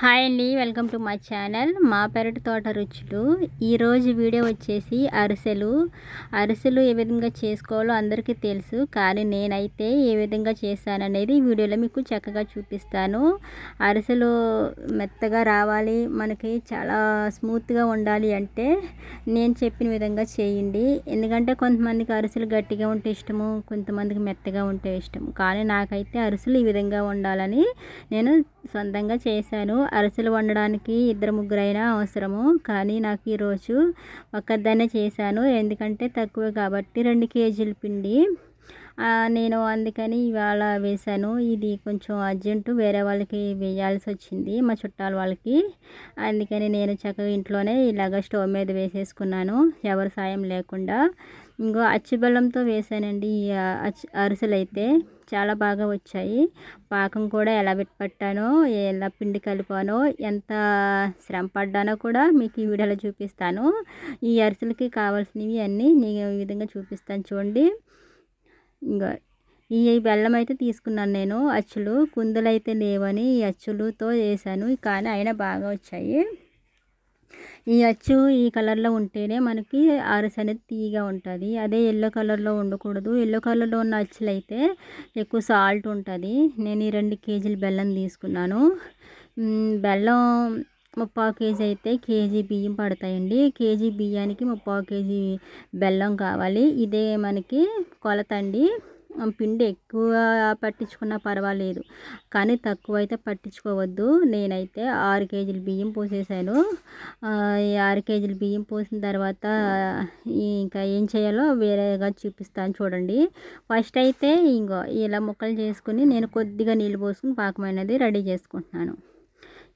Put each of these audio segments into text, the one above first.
Hi అండి welcome to my channel. మా పెరటి తోట రుచులు. ఈరోజు వీడియో వచ్చేసి అరిసెలు. అరిసెలు ఏ విధంగా చేసుకోవాలో అందరికీ తెలుసు కానీ నేనైతే ఏ విధంగా చేశాననేది వీడియోలో మీకు చక్కగా చూపిస్తాను. అరిసెలు మెత్తగా రావాలి మనకి చాలా స్మూత్గా ఉండాలి అంటే నేను చెప్పిన విధంగా చేయండి. ఎందుకంటే కొంతమందికి అరిసెలు గట్టిగా ఉంటే ఇష్టము కొంతమందికి మెత్తగా ఉంటే ఇష్టం కానీ నాకైతే అరిసెలు ఈ విధంగా ఉండాలని నేను సొంతంగా చేశాను. అరిసెలు వండడానికి ఇద్దరు ముగ్గురైనా అవసరము. కానీ నాకు ఈరోజు ఒక్కదాన్నే చేశాను. ఎందుకంటే తక్కువ కాబట్టి రెండు కేజీల పిండి. నేను అందుకని ఇవాళ వేశాను. ఇది కొంచెం అర్జెంటు వేరే వాళ్ళకి వేయాల్సి వచ్చింది మా చుట్టాల వాళ్ళకి. అందుకని నేను చక్కగా ఇంట్లోనే ఇలాగ స్టవ్ మీద వేసేసుకున్నాను. ఎవరి సాయం లేకుండా. ఇంకో అచ్చి బెల్లంతో వేసానండి ఈ అరిసెలు అయితే చాలా బాగా వచ్చాయి. పాకం కూడా ఎలా పట్టానో ఎలా పిండి కలిపానో ఎంత శ్రమ పడ్డానో కూడా మీకు ఈ వీడియోలో చూపిస్తాను. ఈ అరిసెలకి కావాల్సినవి అన్నీ నేను ఈ విధంగా చూపిస్తాను చూడండి. ఇంకా ఈ బెల్లం అయితే తీసుకున్నాను నేను అచ్చులు. కుందలు అయితే లేవని ఈ అచ్చులతో వేసాను కానీ అయినా బాగా వచ్చాయి. ఈ అచ్చు ఈ కలర్లో ఉంటేనే మనకి అరస అనేది తీగా ఉంటుంది. అదే ఎల్లో కలర్లో ఉండకూడదు. ఎల్లో కలర్లో ఉన్న అచ్చులు అయితే ఎక్కువ సాల్ట్ ఉంటుంది. నేను ఈ రెండు కేజీలు బెల్లం తీసుకున్నాను. బెల్లం ముప్పావు కేజీ అయితే కేజీ బియ్యం పడతాయండి. కేజీ బియ్యానికి ముప్పావు కేజీ బెల్లం కావాలి. ఇదే మనకి కొలత అండి పిండి ఎక్కువ పట్టించుకున్నా పర్వాలేదు. కానీ తక్కువ అయితే పట్టించుకోవద్దు. నేనైతే ఆరు కేజీలు బియ్యం పోసేసాను. ఈ ఆరు కేజీలు బియ్యం పోసిన తర్వాత ఇంకా ఏం చేయాలో వేరేగా చూపిస్తాను చూడండి. ఫస్ట్ అయితే ఇంకో ఇలా ముక్కలు చేసుకుని నేను కొద్దిగా నీళ్ళు పోసుకుని పాకమైనది రెడీ చేసుకుంటున్నాను.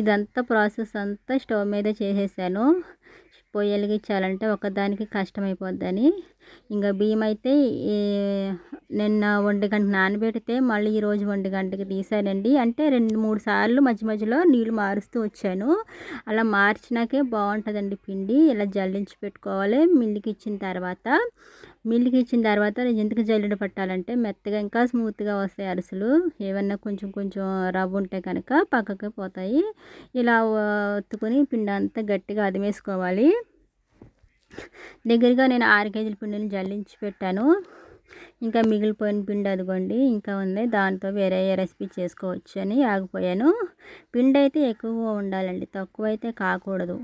ఇదంతా ప్రాసెస్ అంతా స్టవ్ మీద చేసేసాను. పొయ్యి వెలిగించాలంటే ఒకదానికి కష్టమైపోద్దని. ఇంకా బియ్యం అయితే నిన్న ఒంటి గంట నానబెడితే మళ్ళీ ఈరోజు ఒంటి గంటకి తీసానండి. అంటే రెండు మూడు సార్లు మధ్య మధ్యలో నీళ్ళు మారుస్తూ వచ్చాను. అలా మార్చినాకే బాగుంటుందండి పిండి. ఇలా జల్లించి పెట్టుకోవాలి. మిల్లికి ఇచ్చిన తర్వాత మిల్లుకి ఇచ్చిన తర్వాత ఎందుకు జల్లుడు పట్టాలంటే మెత్తగా ఇంకా స్మూత్గా వస్తాయి అరిసెలు. ఏమన్నా కొంచెం కొంచెం రవ్ ఉంటే కనుక పక్కకి పోతాయి. ఇలా ఒత్తుకొని పిండి అంతా గట్టిగా అదిమేసుకోవాలి. దగ్గరగా నేను ఆరు కేజీల పిండిని జల్లించి పెట్టాను. ఇంకా మిగిలిపోయిన పిండి అదిగోండి ఇంకా ఉంది. దాంతో వేరే రెసిపీ చేసుకోవచ్చు అని ఆగిపోయాను. పిండి అయితే ఎక్కువగా ఉండాలండి తక్కువ అయితే కాకూడదు.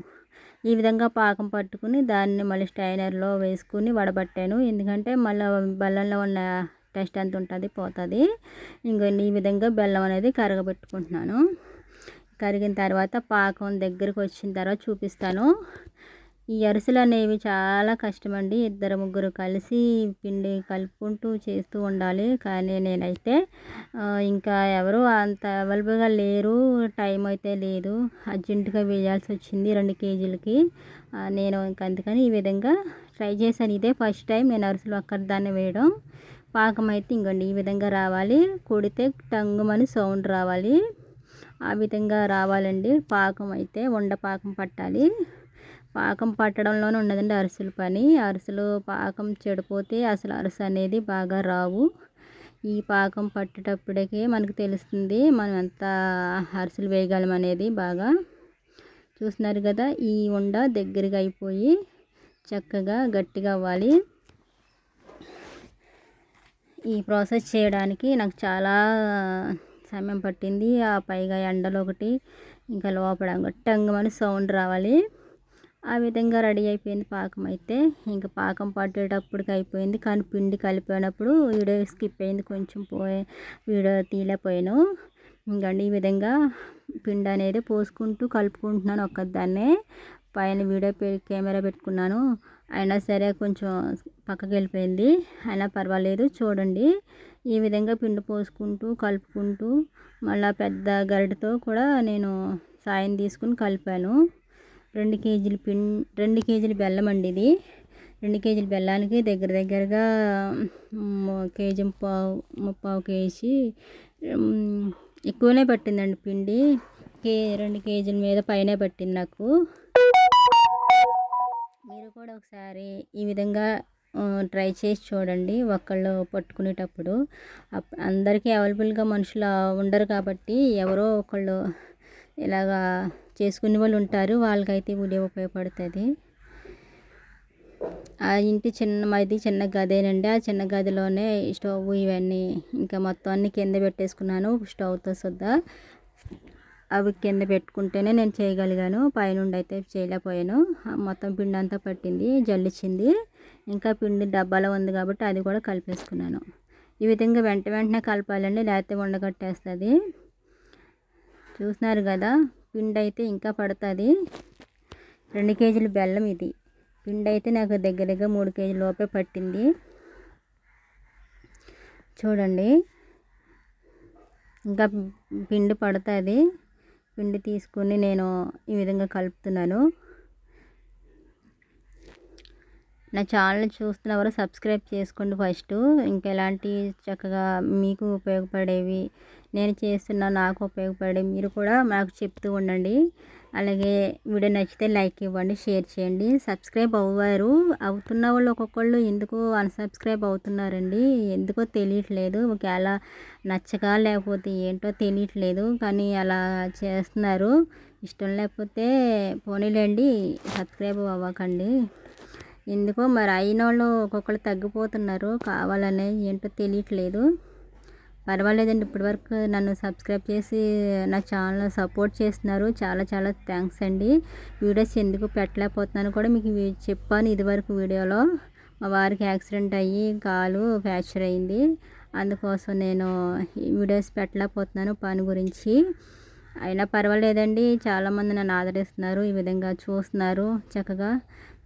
ఈ విధంగా పాకం పట్టుకుని దాన్ని మళ్ళీ స్టైనర్లో వేసుకుని వడబట్టాను. ఎందుకంటే మళ్ళీ బెల్లంలో ఉన్న టెస్ట్ ఎంత ఉంటుంది పోతుంది. ఇంకా ఈ విధంగా బెల్లం అనేది కరగబెట్టుకుంటున్నాను. కరిగిన తర్వాత పాకం దగ్గరకు వచ్చిన తర్వాత చూపిస్తాను. ఈ అరిసెలు అనేవి చాలా కష్టమండి. ఇద్దరు ముగ్గురు కలిసి పిండి కలుపుకుంటూ చేస్తూ ఉండాలి. కానీ నేనైతే ఇంకా ఎవరు అంత అవైలబుల్గా లేరు. టైం అయితే లేదు. అర్జెంటుగా వేయాల్సి వచ్చింది రెండు కేజీలకి. నేను ఇంక అందుకని ఈ విధంగా ట్రై చేశాను. ఇదే ఫస్ట్ టైం నేను అరిసెలు అక్కడ దాన్ని వేయడం. పాకం అయితే ఇంకోండి ఈ విధంగా రావాలి. కొడితే టంగుమని సౌండ్ రావాలి. ఆ విధంగా రావాలండి. పాకం అయితే వండ పాకం పట్టాలి. పాకం పట్టడంలోనే ఉండదండి అరిసెల పని. అరిసెలు పాకం చెడిపోతే అసలు అరిసె అనేది బాగా రావు. ఈ పాకం పట్టేటప్పటికే మనకు తెలుస్తుంది మనం ఎంత అరిసెలు వేయగలం అనేది బాగా. చూస్తున్నారు కదా ఈ ఉండ దగ్గరగా అయిపోయి చక్కగా గట్టిగా అవ్వాలి. ఈ ప్రాసెస్ చేయడానికి నాకు చాలా సమయం పట్టింది. ఆ పైగా ఎండలు ఒకటి ఇంకా లోపల గట్టంగమని సౌండ్ రావాలి. ఆ విధంగా రెడీ అయిపోయింది పాకం అయితే. ఇంకా పాకం పట్టేటప్పటికి అయిపోయింది. కానీ పిండి కలిపినప్పుడు వీడియో స్కిప్ అయింది. కొంచెం పోయే వీడియో తీయలేకపోయాను. ఇంకండి ఈ విధంగా పిండి అనేది పోసుకుంటూ కలుపుకుంటున్నాను ఒక్కదాన్నే. పైన వీడియో కెమెరా పెట్టుకున్నాను. అయినా సరే కొంచెం పక్కకి వెళ్ళిపోయింది. అయినా పర్వాలేదు. చూడండి. ఈ విధంగా పిండి పోసుకుంటూ కలుపుకుంటూ మళ్ళీ పెద్ద గరిటతో కూడా నేను సాయం తీసుకుని కలిపాను. రెండు కేజీలు పిం రెండు కేజీల బెల్లం అండి ఇది. రెండు కేజీల బెల్లానికి దగ్గర దగ్గరగా కేజీ పావు ముప్పావు కేజీ ఎక్కువనే పట్టిందండి పిండి. కే రెండు కేజీల మీద పైనే పట్టింది నాకు. మీరు కూడా ఒకసారి ఈ విధంగా ట్రై చేసి చూడండి ఒకళ్ళు పట్టుకునేటప్పుడు. అందరికీ అవైలబుల్గా మనుషులు ఉండరు కాబట్టి ఎవరో ఒకళ్ళు ఇలాగా చేసుకునే వాళ్ళు ఉంటారు వాళ్ళకైతే వీడియో ఉపయోగపడుతుంది. ఆ ఇంటి చిన్న మాది చిన్న గదేనండి. ఆ చిన్న గదిలోనే స్టవ్ ఇవన్నీ ఇంకా మొత్తం అన్ని కింద పెట్టేసుకున్నాను స్టవ్తో సుద్దా. అవి కింద పెట్టుకుంటేనే నేను చేయగలిగాను. పైనుండి అయితే చేయలేకపోయాను మొత్తం పిండి అంతా పట్టింది జల్లిచ్చింది. ఇంకా పిండి డబ్బాలో ఉంది కాబట్టి అది కూడా కలిపేసుకున్నాను. ఈ విధంగా వెంట వెంటనే కలపాలండి లేకపోతే ఉండగట్టేస్తుంది. చూస్తున్నారు కదా? పిండి అయితే ఇంకా పడుతుంది. రెండు కేజీల బెల్లం ఇది. పిండి అయితే నాకు దగ్గర దగ్గర మూడు కేజీ లోపే పట్టింది. చూడండి. ఇంకా పిండి పడుతుంది. పిండి తీసుకుని నేను ఈ విధంగా కలుపుతున్నాను. నా ఛానల్ చూస్తున్నవారు సబ్స్క్రైబ్ చేసుకోండి ఫస్ట్. ఇంకా ఎలాంటి చక్కగా మీకు ఉపయోగపడేవి నేను చేస్తున్న నాకు ఉపయోగపడే మీరు కూడా నాకు చెప్తూ ఉండండి. అలాగే వీడియో నచ్చితే లైక్ ఇవ్వండి షేర్ చేయండి. సబ్స్క్రైబ్ అవ్వారు. అవుతున్న వాళ్ళు ఒక్కొక్కళ్ళు ఎందుకు అన్సబ్స్క్రైబ్ అవుతున్నారండి. ఎందుకో తెలియట్లేదు. ఒకవేళ నచ్చక లేకపోతే ఏంటో తెలియట్లేదు. కానీ అలా చేస్తున్నారు. ఇష్టం లేకపోతే పోనీలేండి సబ్స్క్రైబ్ అవ్వకండి. ఎందుకో మరి అయిన వాళ్ళు ఒక్కొక్కరు తగ్గిపోతున్నారు. కావాలనే ఏంటో తెలియట్లేదు. పర్వాలేదండి ఇప్పటివరకు నన్ను సబ్స్క్రైబ్ చేసి నా ఛానల్ సపోర్ట్ చేస్తున్నారు. చాలా చాలా థ్యాంక్స్ అండి. వీడియోస్ ఎందుకు పెట్టలేకపోతున్నాను కూడా మీకు చెప్పాను ఇదివరకు వీడియోలో. మా వారికి యాక్సిడెంట్ అయ్యి కాలు ఫ్రాక్చర్ అయింది. అందుకోసం నేను వీడియోస్ పెట్టలేకపోతున్నాను పని గురించి. అయినా పర్వాలేదండి చాలామంది నన్ను ఆదరిస్తున్నారు ఈ విధంగా చూస్తున్నారు చక్కగా.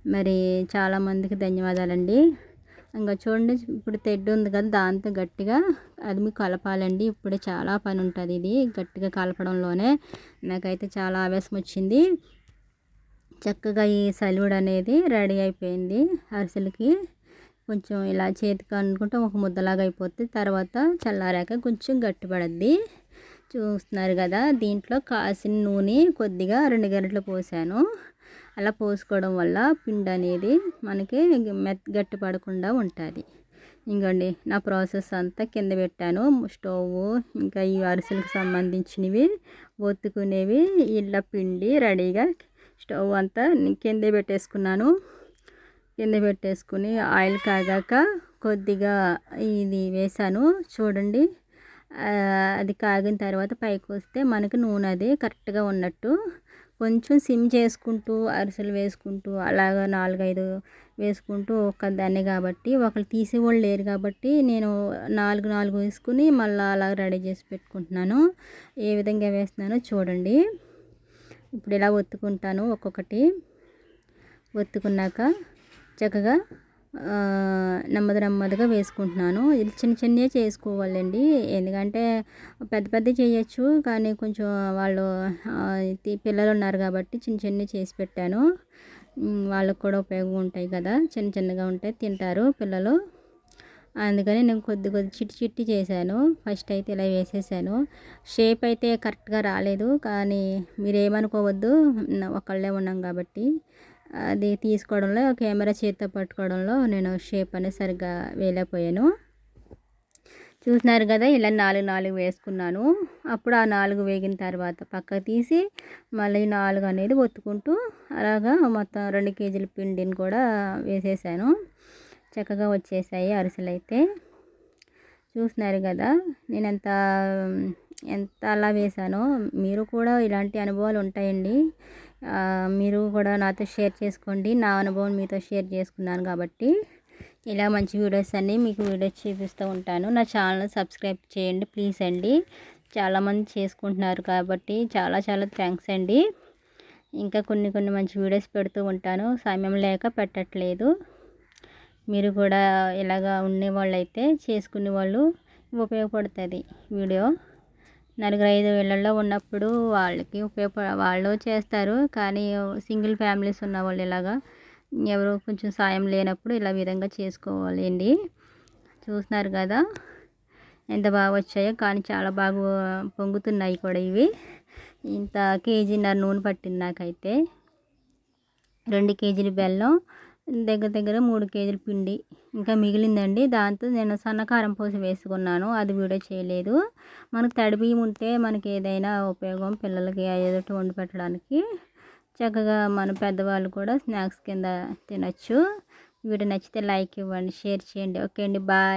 మరి చాలామందికి ధన్యవాదాలండి. ఇంకా చూడండి ఇప్పుడు తెడ్డు ఉంది కదా దాంతో గట్టిగా అది మీకు కలపాలండి. ఇప్పుడే చాలా పని ఉంటుంది ఇది గట్టిగా కలపడంలోనే. నాకైతే చాలా ఆవేశం వచ్చింది. చక్కగా ఈ సల్యూడ్ అనేది రెడీ అయిపోయింది అరిసెలకి. కొంచెం ఇలా చేతికి అనుకుంటే ఒక ముద్దలాగా అయిపోతుంది తర్వాత చల్లారాక కొంచెం గట్టిపడద్ది. చూస్తున్నారు కదా దీంట్లో కాసిన నూనె కొద్దిగా రెండు గంటలు పోసాను. అలా పోసుకోవడం వల్ల పిండి అనేది మనకి మెత్ గట్టి పడకుండా ఉంటుంది. ఇంకోండి నా ప్రాసెస్ అంతా కింద పెట్టాను. స్టవ్ ఇంకా ఈ అరిసెలకు సంబంధించినవి ఒత్తుకునేవి ఇళ్ళ పిండి రెడీగా స్టవ్ అంతా కింద పెట్టేసుకున్నాను. కింద పెట్టేసుకుని ఆయిల్ కాగాక కొద్దిగా ఇది వేసాను. చూడండి. అది కాగిన తర్వాత పైకి వస్తే మనకి నూనె అది కరెక్ట్గా ఉన్నట్టు కొంచెం సిమ్ చేసుకుంటూ అరిసెలు వేసుకుంటూ అలాగ నాలుగైదు వేసుకుంటూ ఒక్కదాన్నే కాబట్టి ఒకరు తీసేవాళ్ళు లేరు కాబట్టి నేను నాలుగు నాలుగు వేసుకుని మళ్ళీ అలా రెడీ చేసి పెట్టుకుంటున్నాను. ఏ విధంగా వేస్తున్నానో చూడండి. ఇప్పుడు ఇలా ఒత్తుకుంటాను ఒక్కొక్కటి. ఒత్తుకున్నాక చక్కగా నెమ్మది నెమ్మదిగా వేసుకుంటున్నాను. ఇది చిన్న చిన్నవి చేసుకోవాలండి. ఎందుకంటే పెద్ద పెద్ద చేయొచ్చు కానీ కొంచెం వాళ్ళు పిల్లలు ఉన్నారు కాబట్టి చిన్న చిన్నవి చేసి పెట్టాను. వాళ్ళకు కూడా ఉపయోగం ఉంటాయి కదా. చిన్న చిన్నగా ఉంటాయి తింటారు పిల్లలు. అందుకని నేను కొద్ది కొద్ది చిట్టి చిట్టి చేశాను. ఫస్ట్ అయితే ఇలా వేసేసాను. షేప్ అయితే కరెక్ట్గా రాలేదు కానీ మీరేమనుకోవద్దు. ఒకళ్ళే ఉన్నాం కాబట్టి. అది తీసుకోవడంలో కెమెరా చేతితో పట్టుకోవడంలో నేను షేప్ అనేది సరిగ్గా వేయలేకపోయాను. చూసినారు కదా ఇలా నాలుగు నాలుగు వేసుకున్నాను. అప్పుడు ఆ నాలుగు వేగిన తర్వాత పక్క తీసి మళ్ళీ నాలుగు అనేది ఒత్తుకుంటూ అలాగా మొత్తం రెండు కేజీల పిండిని కూడా వేసేసాను. చక్కగా వచ్చేసాయి అరిసెలు అయితే చూసినారు కదా నేను ఎంత ఎంత అలా వేశానో మీరు కూడా ఇలాంటి అనుభవాలు ఉంటాయండి మీరు కూడా నాతో షేర్ చేసుకోండి. నా అనుభవం మీతో షేర్ చేసుకున్నాను కాబట్టి ఇలా మంచి వీడియోస్ అన్నీ మీకు వీడియోస్ చూపిస్తూ ఉంటాను. నా ఛానల్ సబ్స్క్రైబ్ చేయండి ప్లీజ్ అండి. చాలామంది చేసుకుంటున్నారు కాబట్టి చాలా చాలా థ్యాంక్స్ అండి. ఇంకా కొన్ని కొన్ని మంచి వీడియోస్ పెడుతూ ఉంటాను. సమయం లేక పెట్టట్లేదు. మీరు కూడా ఇలాగా ఉండేవాళ్ళు అయితే చేసుకునే వాళ్ళు ఉపయోగపడుతుంది వీడియో. నలుగురు ఐదు ఇళ్ళల్లో ఉన్నప్పుడు వాళ్ళకి ఉపయోగపడ వాళ్ళు చేస్తారు. కానీ సింగిల్ ఫ్యామిలీస్ ఉన్న వాళ్ళు ఇలాగా ఎవరు కొంచెం సాయం లేనప్పుడు ఇలా విధంగా చేసుకోవాలండి. చూస్తున్నారు కదా? ఎంత బాగా వచ్చాయో కానీ చాలా బాగా పొంగుతున్నాయి కూడా ఇవి. ఇంత కేజీన్నర నూనె పట్టింది నాకైతే. రెండు కేజీలు బెల్లం దగ్గర దగ్గర మూడు కేజీల పిండి ఇంకా మిగిలిందండి. దాంతో నేను సన్నకారం పోసి వేసుకున్నాను. అది వీడియో చేయలేదు. మనకు తడి ఉంటే మనకి ఏదైనా ఉపయోగం పిల్లలకి ఏదో వండి పెట్టడానికి. చక్కగా మన పెద్దవాళ్ళు కూడా స్నాక్స్ కింద తినచ్చు. వీడియో నచ్చితే లైక్ ఇవ్వండి షేర్ చేయండి. ఓకే అండి బాయ్.